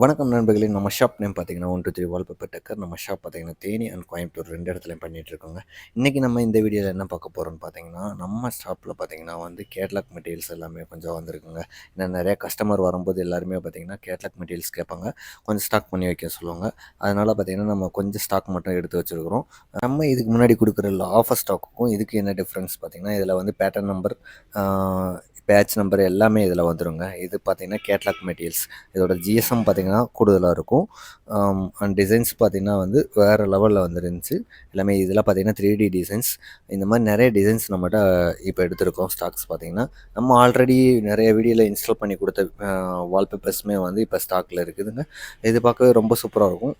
வணக்கம் நண்பர்களே. நம்ம ஷாப் நேம் பார்த்தீங்கன்னா one two three wallpaper Takkar. நம்ம ஷாப் பார்த்தீங்கன்னா தேனி அண்ட் கோயம்புத்தூர் ரெண்டு இடத்துலையும் பண்ணிகிட்ருக்கோங்க இருக்கோங்க. இன்றைக்கி நம்ம இந்த வீடியோவில் என்ன பார்க்க போகிறோம்னு பார்த்தீங்கன்னா நம்ம ஷாப்பில் பார்த்தீங்கன்னா வந்து கேட்லாக் மெட்டீரியல்ஸ் எல்லாமே கொஞ்சம் வந்திருக்குங்க. ஏன்னா நிறைய கஸ்டமர் வரும்போது எல்லாருமே பார்த்தீங்கன்னா கேட்லாக் மெட்டீரியல்ஸ் கேட்பாங்க. கொஞ்சம் ஸ்டாக் பண்ணி வைக்க சொல்லுவாங்க. அதனால் பார்த்தீங்கன்னா நம்ம கொஞ்சம் ஸ்டாக் மட்டும் எடுத்து வச்சுருக்கிறோம். நம்ம இதுக்கு முன்னாடி கொடுக்குற ஆஃபர் ஸ்டாக்குக்கும் இதுக்கு என்ன டிஃப்ரென்ஸ் பார்த்தீங்கன்னா இதில் வந்து பேட்டர்ன் நம்பர் பேட்ச் நம்பர் எல்லாமே இதில் வந்துருங்க. இது பார்த்தீங்கன்னா கேட்லாக் மெட்டீரியல்ஸ். இதோட ஜிஎஸ்எம் பார்த்தீங்கன்னா கூடுதலாக இருக்கும். அண்ட் டிசைன்ஸ் பார்த்திங்கன்னா வந்து வேறு லெவலில் வந்துருந்துச்சு. எல்லாமே இதெல்லாம் பார்த்தீங்கன்னா த்ரீ டி டிசைன்ஸ் இந்த மாதிரி நிறைய டிசைன்ஸ் நம்மகிட்ட இப்போ எடுத்திருக்கோம் ஸ்டாக்ஸ் பார்த்தீங்கன்னா. நம்ம ஆல்ரெடி நிறைய வீடியோவில் இன்ஸ்டால் பண்ணி கொடுத்த வால்பேப்பர்ஸுமே வந்து இப்போ ஸ்டாக்கில் இருக்குதுங்க. இது பார்க்கவே ரொம்ப சூப்பராக இருக்கும்.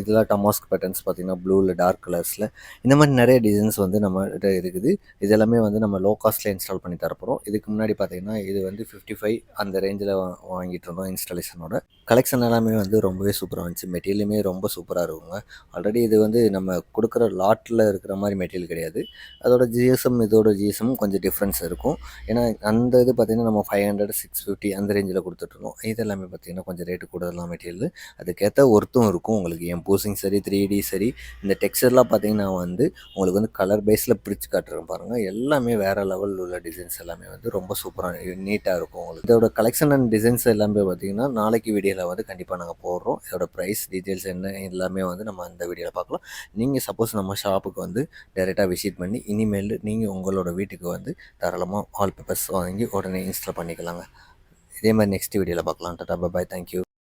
இதில் டமாஸ்க் பேட்டர்ன்ஸ் பார்த்தீங்கன்னா ப்ளூவில் டார்க் கலர்ஸில் இந்த மாதிரி நிறைய டிசைன்ஸ் வந்து நம்மகிட்ட இருக்குது. இது எல்லாமே வந்து நம்ம லோ காஸ்ட்டில் இன்ஸ்டால் பண்ணி தரப்போகிறோம் இதுக்கு முன்னாடி பார்த்தீங்கன்னா இது வந்து ஃபிஃப்டி ஃபைவ் அந்த ரேஞ்சில் வாங்கிட்டு இருந்தோம் இன்ஸ்டாலேஷனோட கலெக்ஷன் எல்லாமே வந்து ரொம்பவே சூப்பராக இருந்துச்சு மெட்டீரியலுமே ரொம்ப சூப்பராக இருக்குங்க. ஆல்ரெடி இது வந்து நம்ம கொடுக்குற லாட்டில் இருக்கிற மாதிரி மெட்டீரியல் கிடையாது. அதோட ஜிஎஸ்எம் இதோட ஜிஎஸ்எம் கொஞ்சம் டிஃப்ரென்ஸ் இருக்கும். ஏன்னா அந்த இது பார்த்திங்கன்னா நம்ம ஃபைவ் ஹண்ட்ரட் சிக்ஸ் ஃபிஃப்டி அந்த ரேஞ்சில் கொடுத்துட்ருந்தோம் இது எல்லாமே பார்த்திங்கன்னா கொஞ்சம் ரேட்டு கூடுதலாம் மெட்டீரியல். அதுக்கேற்ற ஒர்த்தும் இருக்கும் உங்களுக்கு. என் பூசிங் சரி த்ரீ டி சரி இந்த டெக்ஸ்டர்லாம் பார்த்திங்கன்னா வந்து உங்களுக்கு வந்து கலர் பேஸில் பிரித்து காட்டுறேன் பாருங்கள் எல்லாமே வேறு லெவலில் உள்ள டிசைன்ஸ் எல்லாமே வந்து ரொம்ப சூப்பராக நீட்டாக இருக்கும் உங்களுக்கு. இதோட கலெக்ஷன் அண்ட் டிசைன்ஸ் எல்லாமே பார்த்தீங்கன்னா நாளைக்கு வீடியோவில் வந்து கண்டிப்பாக நாங்கள் போடுறோம். இதோட ப்ரைஸ் டீட்டெயில்ஸ் என்ன எல்லாமே வந்து நம்ம அந்த வீடியோவில் பார்க்கலாம். நீங்கள் சப்போஸ் நம்ம ஷாப்புக்கு வந்து டேரெக்டாக விசிட் பண்ணி இனிமேல் நீங்கள் உங்களோட வீட்டுக்கு வந்து தாராளமாக வால் பேப்பர்ஸ் வாங்கி உடனே இன்ஸ்டால் பண்ணிக்கலாங்க. இதே மாதிரி நெக்ஸ்ட் வீடியோவில் பார்க்கலாம். Tata bye thank you